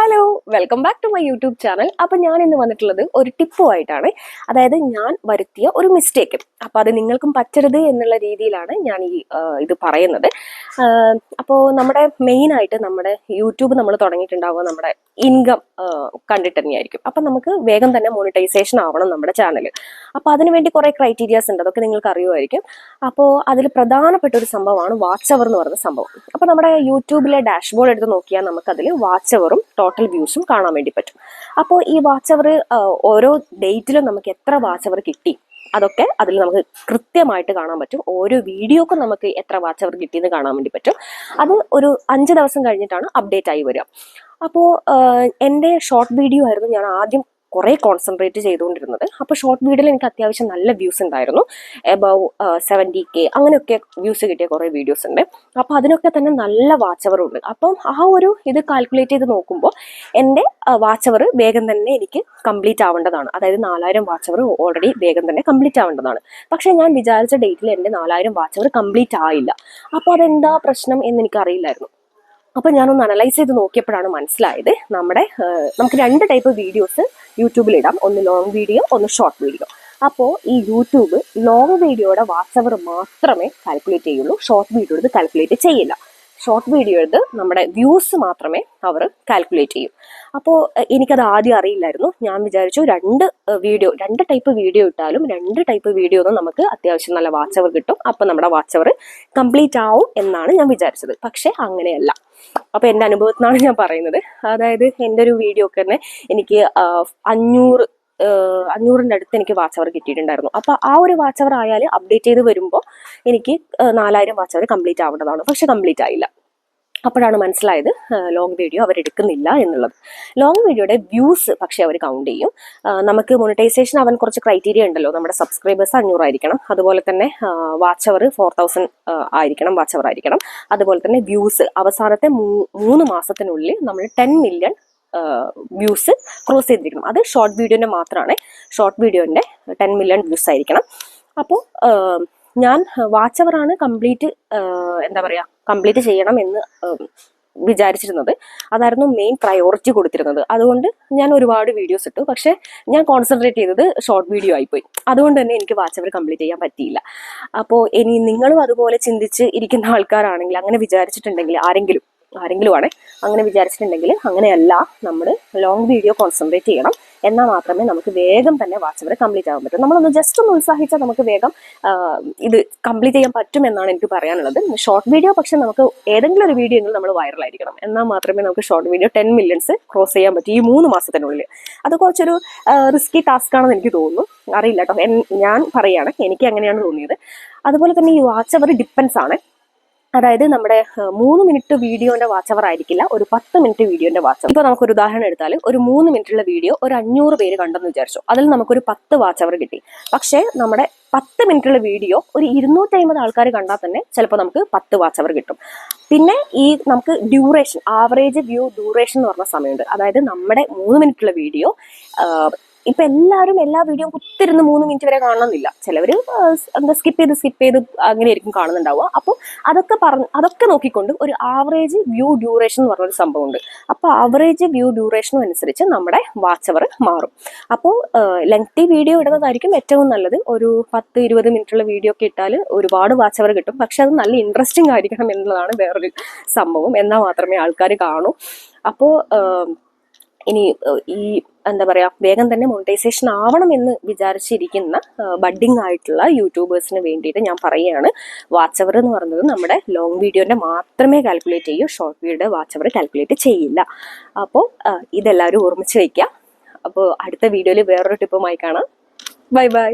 Hello welcome back to my YouTube channel അപ്പൊ ഞാൻ ഇന്ന് വന്നിട്ടുള്ളത് ഒരു ടിപ്പുമായിട്ടാണ് അതായത് ഞാൻ വരുത്തിയ ഒരു മിസ്റ്റേക്ക് അപ്പോൾ അത് നിങ്ങൾക്കും പറ്റരുത് എന്നുള്ള രീതിയിലാണ് ഞാൻ ഈ ഇത് പറയുന്നത്. അപ്പോൾ നമ്മുടെ മെയിൻ ആയിട്ട് നമ്മുടെ യൂട്യൂബ് നമ്മൾ തുടങ്ങിയിട്ടുണ്ടാവുക നമ്മുടെ ഇൻകം കണ്ടിട്ട് തന്നെയായിരിക്കും. അപ്പൊ നമുക്ക് വേഗം തന്നെ മോണിറ്റൈസേഷൻ ആവണം നമ്മുടെ ചാനൽ അപ്പൊ അതിനുവേണ്ടി കുറേ ക്രൈറ്റീരിയാസ് ഉണ്ട്. അതൊക്കെ നിങ്ങൾക്ക് അറിയുമായിരിക്കും. അപ്പോൾ അതിൽ പ്രധാനപ്പെട്ട ഒരു സംഭവമാണ് വാച്ച് അവർ എന്ന് പറയുന്ന സംഭവം. അപ്പോൾ നമ്മുടെ യൂട്യൂബിലെ ഡാഷ്ബോർഡ് എടുത്ത് നോക്കിയാൽ നമുക്ക് അതിൽ അവറും വ്യൂസും കാണാൻ വേണ്ടി പറ്റും. അപ്പോൾ ഈ വാച്ച് അവർ ഓരോ ഡേറ്റിലും നമുക്ക് എത്ര വാച്ച് അവർ കിട്ടി അതൊക്കെ അതിൽ നമുക്ക് കൃത്യമായിട്ട് കാണാൻ പറ്റും. ഓരോ വീഡിയോക്കും നമുക്ക് എത്ര വാച്ച് അവർ കിട്ടിയെന്ന് കാണാൻ വേണ്ടി പറ്റും. അത് ഒരു അഞ്ച് ദിവസം കഴിഞ്ഞിട്ടാണ് അപ്ഡേറ്റ് ആയി വരിക. അപ്പോൾ എന്റെ ഷോർട്ട് വീഡിയോ ആയിരുന്നു ഞാൻ ആദ്യം കുറേ കോൺസെൻട്രേറ്റ് ചെയ്തുകൊണ്ടിരുന്നത്. അപ്പോൾ ഷോർട്ട് വീഡിയോയിൽ എനിക്ക് അത്യാവശ്യം നല്ല വ്യൂസ് ഉണ്ടായിരുന്നു. എബവ് സെവന്റി കെ അങ്ങനെയൊക്കെ വ്യൂസ് കിട്ടിയ കുറേ വീഡിയോസ് ഉണ്ട്. അപ്പോൾ അതിനൊക്കെ തന്നെ നല്ല വാച്ച് അവർ ഉണ്ട്. അപ്പം ആ ഒരു ഇത് കാൽക്കുലേറ്റ് ചെയ്ത് നോക്കുമ്പോൾ എന്റെ വാച്ച് അവർ വേഗം തന്നെ എനിക്ക് കംപ്ലീറ്റ് ആവേണ്ടതാണ്. അതായത് നാലായിരം വാച്ച് അവർ ഓൾറെഡി വേഗം തന്നെ കംപ്ലീറ്റ് ആവേണ്ടതാണ്. പക്ഷേ ഞാൻ വിചാരിച്ച ഡേറ്റിൽ എന്റെ നാലായിരം വാച്ച് അവർ കംപ്ലീറ്റ് ആയില്ല. അപ്പോൾ അതെന്താ പ്രശ്നം എന്ന് എനിക്കറിയില്ലായിരുന്നു. അപ്പോൾ ഞാനൊന്ന് അനലൈസ് ചെയ്ത് നോക്കിയപ്പോഴാണ് മനസ്സിലായത് നമ്മുടെ നമുക്ക് രണ്ട് ടൈപ്പ് വീഡിയോസ് യൂട്യൂബിൽ ഇടാം. ഒന്ന് ലോങ് വീഡിയോ ഒന്ന് ഷോർട്ട് വീഡിയോ അപ്പോൾ ഈ യൂട്യൂബ് ലോങ് വീഡിയോയുടെ വാട്സവർ മാത്രമേ കാൽക്കുലേറ്റ് ചെയ്യുള്ളൂ. ഷോർട്ട് വീഡിയോയുടെ കാൽക്കുലേറ്റ് ചെയ്യില്ല. ഷോർട്ട് വീഡിയോയുടെ നമ്മുടെ വ്യൂസ് മാത്രമേ അവർ കാൽക്കുലേറ്റ് ചെയ്യൂ. അപ്പോൾ എനിക്കത് ആദ്യം അറിയില്ലായിരുന്നു. ഞാൻ വിചാരിച്ചു രണ്ട് വീഡിയോ രണ്ട് ടൈപ്പ് വീഡിയോ ഇട്ടാലും രണ്ട് ടൈപ്പ് വീഡിയോ ഒന്നും നമുക്ക് അത്യാവശ്യം നല്ല വാച്ച് അവർ കിട്ടും. അപ്പം നമ്മുടെ വാച്ച് അവർ കംപ്ലീറ്റ് ആവും എന്നാണ് ഞാൻ വിചാരിച്ചത്. പക്ഷേ അങ്ങനെയല്ല. അപ്പൊ എന്റെ അനുഭവത്തിനാണ് ഞാൻ പറയുന്നത്. അതായത് എന്റെ ഒരു വീഡിയോ ഒക്കെ തന്നെ എനിക്ക് അഞ്ഞൂറ് അഞ്ഞൂറിന്റെ അടുത്ത് എനിക്ക് വാച്ച് അവർ കിട്ടിയിട്ടുണ്ടായിരുന്നു. അപ്പോൾ ആ ഒരു വാച്ച് അവർ ആയാൽ അപ്ഡേറ്റ് ചെയ്ത് വരുമ്പോൾ എനിക്ക് നാലായിരം വാച്ച് അവർ കംപ്ലീറ്റ് ആവേണ്ടതാണ് പക്ഷെ കംപ്ലീറ്റ് ആയില്ല. അപ്പോഴാണ് മനസ്സിലായത് ലോങ് വീഡിയോ അവരെടുക്കുന്നില്ല എന്നുള്ളത്. ലോങ് വീഡിയോയുടെ വ്യൂസ് പക്ഷേ അവർ കൗണ്ട് ചെയ്യും. നമുക്ക് മോണിറ്റൈസേഷൻ അവൻ കുറച്ച് ക്രൈറ്റീരിയ ഉണ്ടല്ലോ. നമ്മുടെ സബ്സ്ക്രൈബേഴ്സ് അഞ്ഞൂറായിരിക്കണം. അതുപോലെ തന്നെ വാച്ച് അവർ ഫോർ തൗസൻഡ് ആയിരിക്കണം വാച്ച് അവർ ആയിരിക്കണം. അതുപോലെ തന്നെ വ്യൂസ് അവസാനത്തെ മൂന്ന് മാസത്തിനുള്ളിൽ നമ്മൾ ടെൻ മില്യൺ വ്യൂസ് ക്രോസ് ചെയ്തിരിക്കണം. അത് ഷോർട്ട് വീഡിയോന്റെ മാത്രമാണ് ഷോർട്ട് വീഡിയോന്റെ ടെൻ മില്യൺ വ്യൂസ് ആയിരിക്കണം. അപ്പോൾ ഞാൻ വാച്ച് അവറാണ് കംപ്ലീറ്റ് എന്താ പറയുക കംപ്ലീറ്റ് ചെയ്യണം എന്ന് വിചാരിച്ചിരുന്നത്. അതായിരുന്നു മെയിൻ പ്രയോറിറ്റി കൊടുത്തിരുന്നത്. അതുകൊണ്ട് ഞാൻ ഒരുപാട് വീഡിയോസ് ഇട്ടു. പക്ഷേ ഞാൻ കോൺസെൻട്രേറ്റ് ചെയ്തത് ഷോർട്ട് വീഡിയോ ആയിപ്പോയി. അതുകൊണ്ട് തന്നെ എനിക്ക് വാച്ച് അവർ കംപ്ലീറ്റ് ചെയ്യാൻ പറ്റിയില്ല. അപ്പോൾ ഇനി നിങ്ങളും അതുപോലെ ചിന്തിച്ച് ഇരിക്കുന്ന ആൾക്കാരാണെങ്കിൽ അങ്ങനെ വിചാരിച്ചിട്ടുണ്ടെങ്കിൽ ആരെങ്കിലും ആരെങ്കിലും ആണ് അങ്ങനെ വിചാരിച്ചിട്ടുണ്ടെങ്കിൽ അങ്ങനെയല്ല നമ്മൾ ലോങ് വീഡിയോ കോൺസെൻട്രേറ്റ് ചെയ്യണം. എന്നാൽ മാത്രമേ നമുക്ക് വേഗം തന്നെ വാച്ച് കംപ്ലീറ്റ് ആകാൻ പറ്റൂ. നമ്മളൊന്ന് ജസ്റ്റ് ഒന്ന് ഉത്സാഹിച്ചാൽ നമുക്ക് വേഗം ഇത് കംപ്ലീറ്റ് ചെയ്യാൻ പറ്റും എന്നാണ് എനിക്ക് പറയാനുള്ളത്. ഷോർട്ട് വീഡിയോ പക്ഷെ നമുക്ക് ഏതെങ്കിലും ഒരു വീഡിയോ എങ്കിലും നമ്മൾ വൈറലായിരിക്കണം എന്നാൽ മാത്രമേ നമുക്ക് short video ten millions cross ചെയ്യാൻ പറ്റൂ ഈ മൂന്ന് മാസത്തിനുള്ളിൽ. അത് കുറച്ചൊരു റിസ്കി ടാസ്ക് ആണെന്ന് എനിക്ക് തോന്നുന്നു. അറിയില്ല കേട്ടോ. ഞാൻ പറയാണ് എനിക്ക് അങ്ങനെയാണ് തോന്നിയത്. അതുപോലെ തന്നെ ഈ വാച്ച് അവർ ഡിപ്പെൻസ് ആണ്. അതായത് നമ്മുടെ മൂന്ന് മിനിറ്റ് വീഡിയോന്റെ വാച്ച് അവർ ആയിരിക്കില്ല ഒരു പത്ത് മിനിറ്റ് വീഡിയോന്റെ വാച്ച് ഇപ്പോൾ നമുക്കൊരു ഉദാഹരണം എടുത്താൽ ഒരു മൂന്ന് മിനിറ്റുള്ള വീഡിയോ ഒരു അഞ്ഞൂറ് പേര് കണ്ടെന്ന് വിചാരിച്ചു അതിൽ നമുക്കൊരു പത്ത് വാച്ച് അവർ കിട്ടി. പക്ഷേ നമ്മുടെ പത്ത് മിനിറ്റുള്ള വീഡിയോ ഒരു ഇരുന്നൂറ്റി അമ്പത് ആൾക്കാർ കണ്ടാൽ തന്നെ ചിലപ്പോൾ നമുക്ക് പത്ത് വാച്ച് അവർ കിട്ടും. പിന്നെ ഈ നമുക്ക് ഡ്യൂറേഷൻ ആവറേജ് വ്യൂ ഡ്യൂറേഷൻ എന്ന് പറഞ്ഞ സമയമുണ്ട്. അതായത് നമ്മുടെ മൂന്ന് മിനിറ്റുള്ള വീഡിയോ ഇപ്പൊ എല്ലാവരും എല്ലാ വീഡിയോയും കുത്തിരുന്ന് മൂന്ന് മിനിറ്റ് വരെ കാണണമെന്നില്ല ചിലവർ എന്താ സ്കിപ്പ് ചെയ്ത് സ്കിപ്പ് ചെയ്ത് അങ്ങനെയായിരിക്കും കാണുന്നുണ്ടാവുക. അപ്പോൾ അതൊക്കെ പറഞ്ഞ് അതൊക്കെ നോക്കിക്കൊണ്ട് ഒരു ആവറേജ് വ്യൂ ഡ്യൂറേഷൻ എന്ന് പറഞ്ഞൊരു സംഭവമുണ്ട്. അപ്പോൾ ആവറേജ് വ്യൂ ഡ്യൂറേഷനും അനുസരിച്ച് നമ്മുടെ വാച്ച് അവർ മാറും. അപ്പോൾ ലെങ്തി വീഡിയോ ഇടുന്നതായിരിക്കും ഏറ്റവും നല്ലത്. ഒരു പത്ത് ഇരുപത് മിനിറ്റുള്ള വീഡിയോ ഒക്കെ ഇട്ടാൽ ഒരുപാട് വാച്ച് അവർ കിട്ടും. പക്ഷെ അത് നല്ല ഇൻട്രസ്റ്റിംഗ് ആയിരിക്കണം എന്നുള്ളതാണ് വേറൊരു സംഭവം. എന്നാൽ മാത്രമേ ആൾക്കാർ കാണൂ. അപ്പോൾ ഇനി ഈ എന്താ പറയാ വേഗം തന്നെ മോണിറ്റൈസേഷൻ ആവണം എന്ന് വിചാരിച്ചിരിക്കുന്ന ബഡ്ഡിങ് ആയിട്ടുള്ള യൂട്യൂബേഴ്സിന് വേണ്ടിയിട്ട് ഞാൻ പറയുകയാണ്. വാച്ച് അവർ എന്ന് പറയുന്നത് നമ്മുടെ ലോങ് വീഡിയോന്റെ മാത്രമേ കാൽക്കുലേറ്റ് ചെയ്യൂ short video watch hour calculate ചെയ്യില്ല. അപ്പോൾ ഇതെല്ലാവരും ഓർമ്മിച്ച് വയ്ക്കുക അപ്പോൾ അടുത്ത വീഡിയോയിൽ വേറൊരു ടിപ്പുമായി കാണാം. Bye bye